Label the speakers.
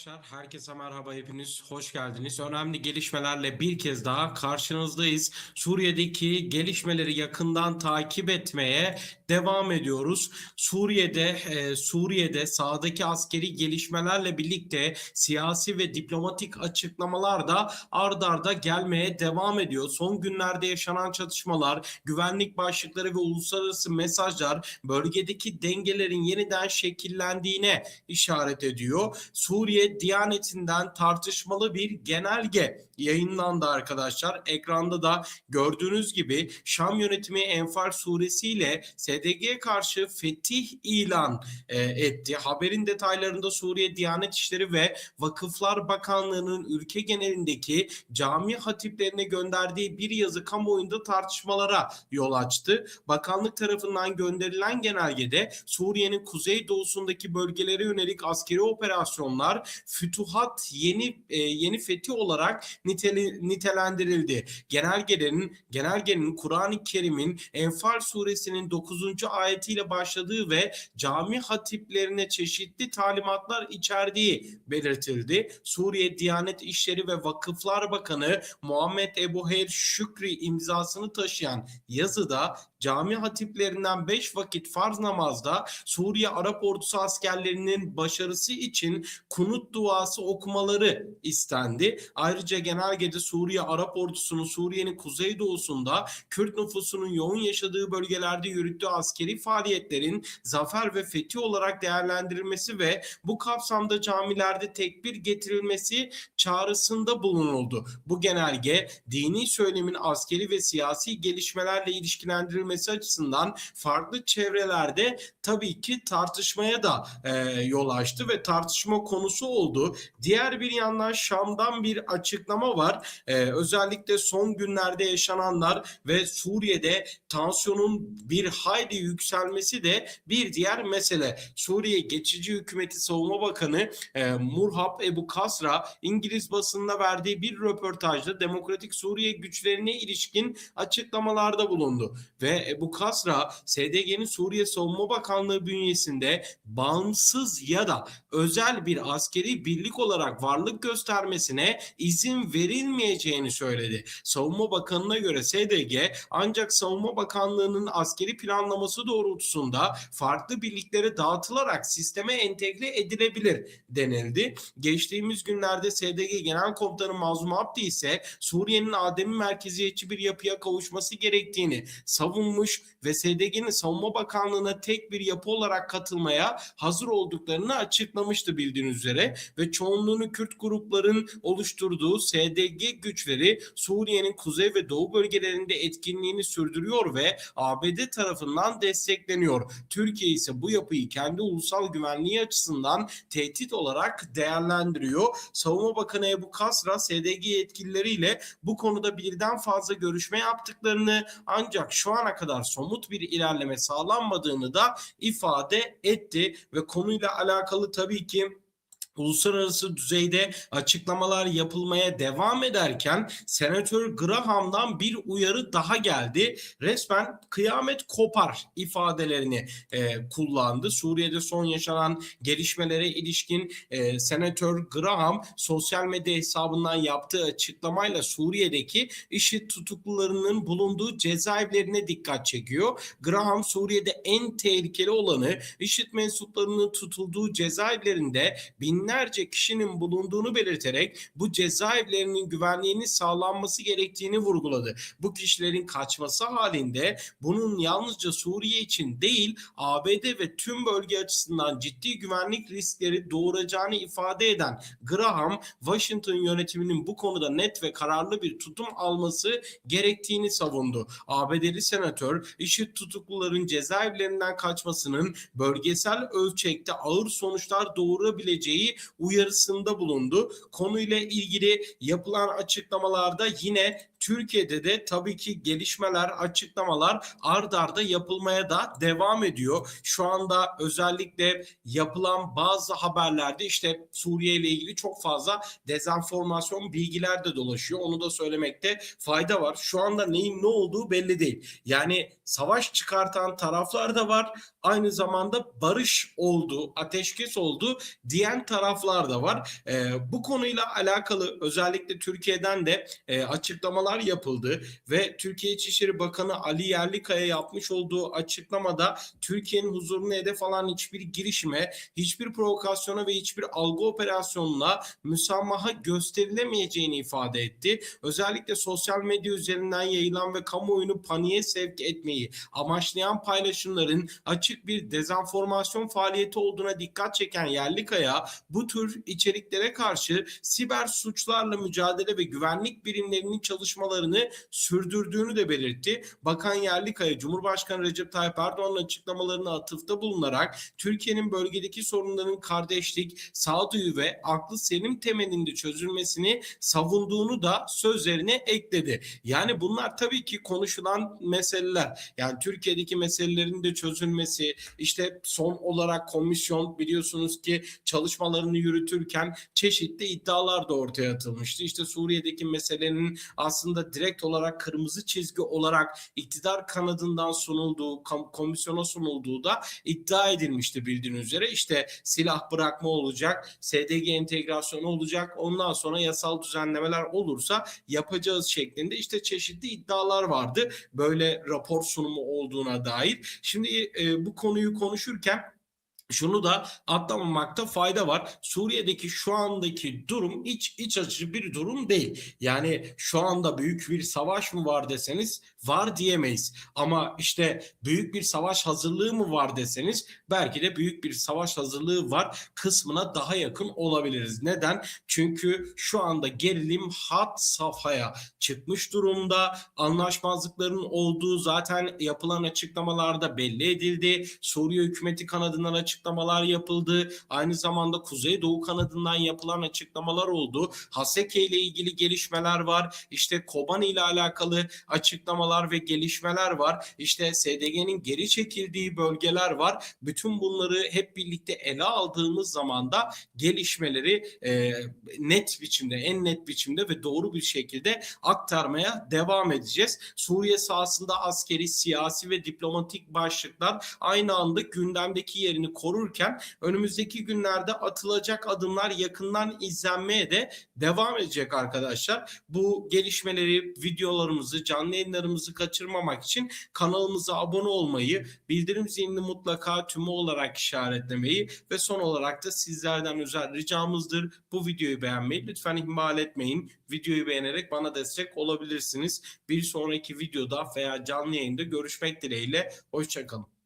Speaker 1: Arkadaşlar herkese merhaba hepiniz hoş geldiniz. Önemli gelişmelerle bir kez daha karşınızdayız. Suriye'deki gelişmeleri yakından takip etmeye devam ediyoruz. Suriye'de e, Suriye'de sahadaki askeri gelişmelerle birlikte siyasi ve diplomatik açıklamalar da ard arda gelmeye devam ediyor. Son günlerde yaşanan çatışmalar, güvenlik başlıkları ve uluslararası mesajlar bölgedeki dengelerin yeniden şekillendiğine işaret ediyor. Suriye Diyaneti'nden tartışmalı bir genelge yayınlandı arkadaşlar. Ekranda da gördüğünüz gibi Şam yönetimi Enfal suresiyle SDG'ye karşı fetih ilan e, etti. Haberin detaylarında Suriye Diyanet İşleri ve Vakıflar Bakanlığı'nın ülke genelindeki cami hatiplerine gönderdiği bir yazı kamuoyunda tartışmalara yol açtı. Bakanlık tarafından gönderilen genelgede Suriye'nin kuzeydoğusundaki bölgelere yönelik askeri operasyonlar fütuhat yeni e, yeni fethi olarak niteli, nitelendirildi. Genelgenin genelgenin Kur'an-ı Kerim'in Enfal suresinin 9. ayetiyle başladığı ve cami hatiplerine çeşitli talimatlar içerdiği belirtildi. Suriye Diyanet İşleri ve Vakıflar Bakanı Muhammed Ebu Her Şükri imzasını taşıyan yazıda cami hatiplerinden 5 vakit farz namazda Suriye Arap Ordusu askerlerinin başarısı için kunut duası okumaları istendi. Ayrıca genelgede Suriye Arap Ordusu'nun Suriye'nin kuzeydoğusunda Kürt nüfusunun yoğun yaşadığı bölgelerde yürüttüğü askeri faaliyetlerin zafer ve fethi olarak değerlendirilmesi ve bu kapsamda camilerde tekbir getirilmesi çağrısında bulunuldu. Bu genelge dini söylemin askeri ve siyasi gelişmelerle ilişkilendirilmesi açısından farklı çevrelerde tabii ki tartışmaya da e, yol açtı ve tartışma konusu oldu. Diğer bir yandan Şam'dan bir açıklama var. E, özellikle son günlerde yaşananlar ve Suriye'de tansiyonun bir hayli yükselmesi de bir diğer mesele. Suriye Geçici Hükümeti Savunma Bakanı e, Murhab Ebu Kasra İngiliz basınına verdiği bir röportajda Demokratik Suriye güçlerine ilişkin açıklamalarda bulundu. Ve Ebu Kasra SDG'nin Suriye Savunma Bakanlığı bünyesinde bağımsız ya da özel bir askeri birlik olarak varlık göstermesine izin verilmeyeceğini söyledi. Savunma Bakanı'na göre SDG ancak Savunma Bakanlığı'nın askeri planlaması doğrultusunda farklı birliklere dağıtılarak sisteme entegre edilebilir denildi. Geçtiğimiz günlerde SDG Genel Komutanı Mazlum Abdi ise Suriye'nin ademi merkeziyetçi bir yapıya kavuşması gerektiğini savunmuş ve SDG'nin Savunma Bakanlığı'na tek bir yapı olarak katılmaya hazır olduklarını açıklamıştı bildiğiniz üzere ve çoğunluğunu Kürt grupların oluşturduğu SDG güçleri Suriye'nin kuzey ve doğu bölgelerinde etkinliğini sürdürüyor ve ABD tarafından destekleniyor. Türkiye ise bu yapıyı kendi ulusal güvenliği açısından tehdit olarak değerlendiriyor. Savunma Bakanı Ebu Kasra SDG yetkilileriyle bu konuda birden fazla görüşme yaptıklarını ancak şu ana kadar somut bir ilerleme sağlanmadığını da ifade etti ve konuyla alakalı tabii ki uluslararası düzeyde açıklamalar yapılmaya devam ederken Senatör Graham'dan bir uyarı daha geldi. Resmen kıyamet kopar ifadelerini e, kullandı. Suriye'de son yaşanan gelişmelere ilişkin e, Senatör Graham sosyal medya hesabından yaptığı açıklamayla Suriye'deki IŞİD tutuklularının bulunduğu cezaevlerine dikkat çekiyor. Graham Suriye'de en tehlikeli olanı IŞİD mensuplarının tutulduğu cezaevlerinde binlerce kişinin bulunduğunu belirterek bu cezaevlerinin güvenliğinin sağlanması gerektiğini vurguladı. Bu kişilerin kaçması halinde bunun yalnızca Suriye için değil ABD ve tüm bölge açısından ciddi güvenlik riskleri doğuracağını ifade eden Graham, Washington yönetiminin bu konuda net ve kararlı bir tutum alması gerektiğini savundu. ABD'li senatör IŞİD tutukluların cezaevlerinden kaçmasının bölgesel ölçekte ağır sonuçlar doğurabileceği uyarısında bulundu. Konuyla ilgili yapılan açıklamalarda yine Türkiye'de de tabii ki gelişmeler, açıklamalar ard arda yapılmaya da devam ediyor. Şu anda özellikle yapılan bazı haberlerde işte Suriye ile ilgili çok fazla dezenformasyon bilgiler de dolaşıyor. Onu da söylemekte fayda var. Şu anda neyin ne olduğu belli değil. Yani savaş çıkartan taraflar da var. Aynı zamanda barış oldu, ateşkes oldu diyen taraflar da var. Ee, bu konuyla alakalı özellikle Türkiye'den de e, açıklamalar yapıldı ve Türkiye İçişleri Bakanı Ali Yerlikaya yapmış olduğu açıklamada Türkiye'nin huzurunu hedef alan hiçbir girişime, hiçbir provokasyona ve hiçbir algı operasyonuna müsamaha gösterilemeyeceğini ifade etti. Özellikle sosyal medya üzerinden yayılan ve kamuoyunu paniğe sevk etmeyi amaçlayan paylaşımların açık bir dezenformasyon faaliyeti olduğuna dikkat çeken Yerlikaya bu tür içeriklere karşı siber suçlarla mücadele ve güvenlik birimlerinin çalışmalarını sürdürdüğünü de belirtti. Bakan Yerlikaya Cumhurbaşkanı Recep Tayyip Erdoğan'ın açıklamalarına atıfta bulunarak Türkiye'nin bölgedeki sorunların kardeşlik, sağduyu ve aklı selim temelinde çözülmesini savunduğunu da sözlerine ekledi. Yani bunlar tabii ki konuşulan meseleler. Yani Türkiye'deki meselelerin de çözülmesi, işte son olarak komisyon biliyorsunuz ki çalışmalarını yürütürken çeşitli iddialar da ortaya atılmıştı. İşte Suriye'deki meselenin aslında direkt olarak kırmızı çizgi olarak iktidar kanadından sunulduğu, komisyona sunulduğu da iddia edilmişti bildiğiniz üzere. İşte silah bırakma olacak, SDG entegrasyonu olacak, ondan sonra yasal düzenlemeler olursa yapacağız şeklinde işte çeşitli iddialar vardı. Böyle rapor sunumu olduğuna dair. Şimdi e, bu konuyu konuşurken şunu da atlamamakta fayda var. Suriye'deki şu andaki durum iç iç açıcı bir durum değil. Yani şu anda büyük bir savaş mı var deseniz var diyemeyiz. Ama işte büyük bir savaş hazırlığı mı var deseniz belki de büyük bir savaş hazırlığı var kısmına daha yakın olabiliriz. Neden? Çünkü şu anda gerilim hat safhaya çıkmış durumda. Anlaşmazlıkların olduğu zaten yapılan açıklamalarda belli edildi. Suriye hükümeti kanadından açıklamalar yapıldı. Aynı zamanda Kuzey Doğu kanadından yapılan açıklamalar oldu. Haseke ile ilgili gelişmeler var. İşte Kobani ile alakalı açıklamalar ve gelişmeler var. İşte SDG'nin geri çekildiği bölgeler var. Bütün bunları hep birlikte ele aldığımız zaman da gelişmeleri e, net biçimde, en net biçimde ve doğru bir şekilde aktarmaya devam edeceğiz. Suriye sahasında askeri, siyasi ve diplomatik başlıklar aynı anda gündemdeki yerini korurken önümüzdeki günlerde atılacak adımlar yakından izlenmeye de devam edecek arkadaşlar. Bu gelişmeleri, videolarımızı, canlı yayınlarımızı kaçırmamak için kanalımıza abone olmayı, bildirim zilini mutlaka tümü olarak işaretlemeyi ve son olarak da sizlerden özel ricamızdır. Bu videoyu beğenmeyi lütfen ihmal etmeyin. Videoyu beğenerek bana destek olabilirsiniz. Bir sonraki videoda veya canlı yayında görüşmek dileğiyle. Hoşçakalın.